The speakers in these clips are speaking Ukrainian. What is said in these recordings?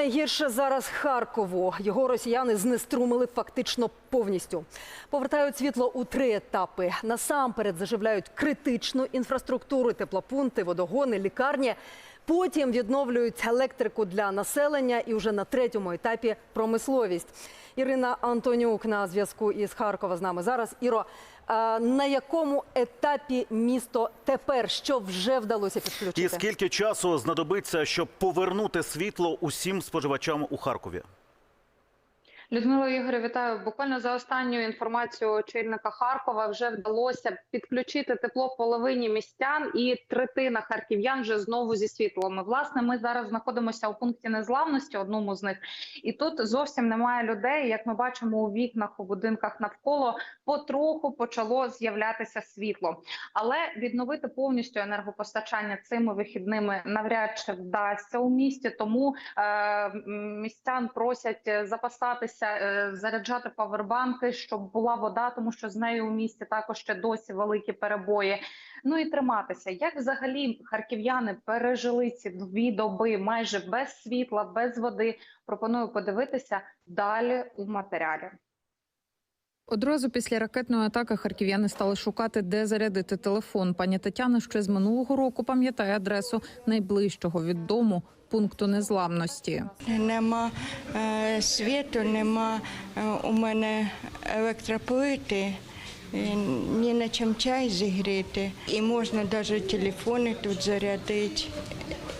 Найгірше зараз Харкову. Його росіяни знеструмили фактично повністю. Повертають світло у три етапи. Насамперед заживляють критичну інфраструктуру, теплопункти, водогони, лікарні. Потім відновлюють електрику для населення і вже на третьому етапі промисловість. Ірина Антонюк на зв'язку із Харкова з нами зараз. Іро, на якому етапі місто тепер? Що вже вдалося підключити? І скільки часу знадобиться, щоб повернути світло усім споживачам у Харкові? Людмила Ігоря, вітаю. Буквально за останньою інформацією очільника Харкова вже вдалося підключити тепло половині містян, і третина харків'ян вже знову зі світлом. І, Власне, ми зараз знаходимося у пункті незламності, одному з них, і тут зовсім немає людей. Як ми бачимо у вікнах у будинках навколо, потроху почало з'являтися світло. Але відновити повністю енергопостачання цими вихідними навряд чи вдасться у місті. Тому е, містян просять запасатися, е, заряджати павербанки, щоб була вода, тому що з нею у місті також ще досі великі перебої. Ну і триматися. Як взагалі харків'яни пережили ці дві доби майже без світла, без води? Пропоную подивитися далі у матеріалі. Одразу після ракетної атаки харків'яни стали шукати, де зарядити телефон. Пані Тетяна ще з минулого року пам'ятає адресу найближчого від дому пункту незламності. Нема е, світу, нема е, у мене електроплити, ні на чим чай зігріти. І можна навіть телефони тут зарядити,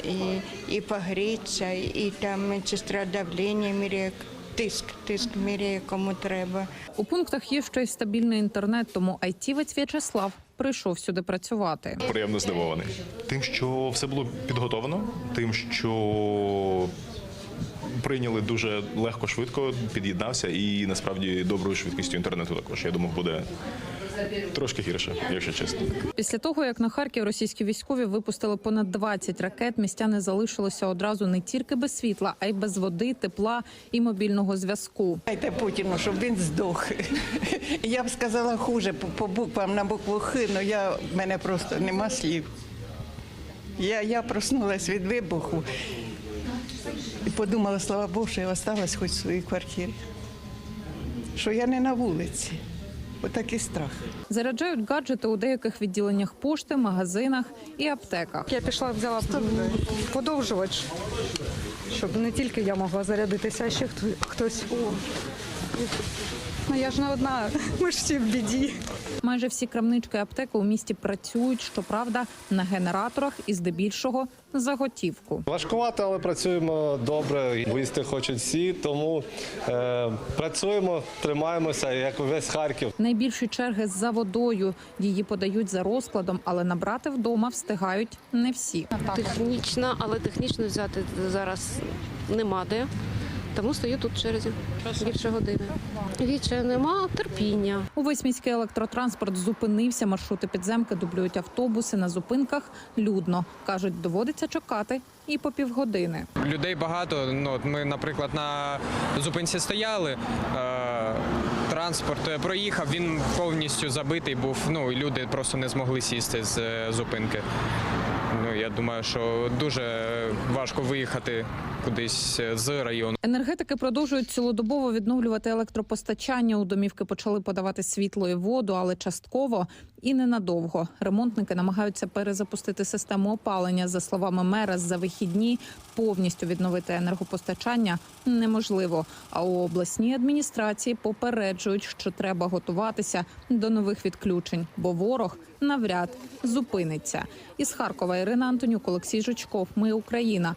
і, і погрітися, і там медсестра давлення міряє, тиск, тиск міряє, кому треба. У пунктах є ще й стабільний інтернет, тому айтівець В'ячеслав прийшов сюди працювати. приємно здивований. Тим, що все було підготовлено, тим, що прийняли дуже легко, швидко, під'єднався і насправді доброю швидкістю інтернету також. Я думав, буде трошки гірше, якщо чесно. Після того, як на Харків російські військові випустили понад 20 ракет, містяни залишилися одразу не тільки без світла, а й без води, тепла і мобільного зв'язку. Дайте Путіну, щоб він здох. Я б сказала хуже по, буквам на букву Х, але я, в мене просто нема слів. Я, я проснулась від вибуху і подумала, слава Богу, що я осталась хоч в своїй квартирі. Що я не на вулиці. Отакий страх. Заряджають гаджети у деяких відділеннях пошти, магазинах і аптеках. Я пішла, взяла подовжувач, щоб не тільки я могла зарядитися, а ще хто- хтось. Ну я ж не одна, ми ж всі в біді. Майже всі крамнички і аптеки у місті працюють, щоправда, на генераторах і здебільшого за готівку. Важкувато, але працюємо добре. Виїсти хочуть всі, тому е, працюємо, тримаємося, як весь Харків. Найбільші черги за водою. Її подають за розкладом, але набрати вдома встигають не всі. технічна, але технічно взяти зараз нема де. Тому стою тут в черзі більше години. Віче нема терпіння. Увесь міський електротранспорт зупинився. Маршрути підземки дублюють автобуси на зупинках. Людно кажуть, доводиться чекати і по півгодини. Людей багато. Ну ми, наприклад, на зупинці стояли. Е, транспорт е, проїхав, він повністю забитий був. Ну і люди просто не змогли сісти з е, зупинки. Ну я думаю, що дуже важко виїхати кудись е, з району. Енергетики продовжують цілодобово відновлювати електропостачання. У домівки почали подавати світло і воду, але частково і ненадовго. Ремонтники намагаються перезапустити систему опалення. За словами мера, за вихідні повністю відновити енергопостачання неможливо. А у обласній адміністрації попереджують, що треба готуватися до нових відключень, бо ворог навряд зупиниться. Із Харкова Ірина Антонюк, Олексій Жучков. Ми Україна.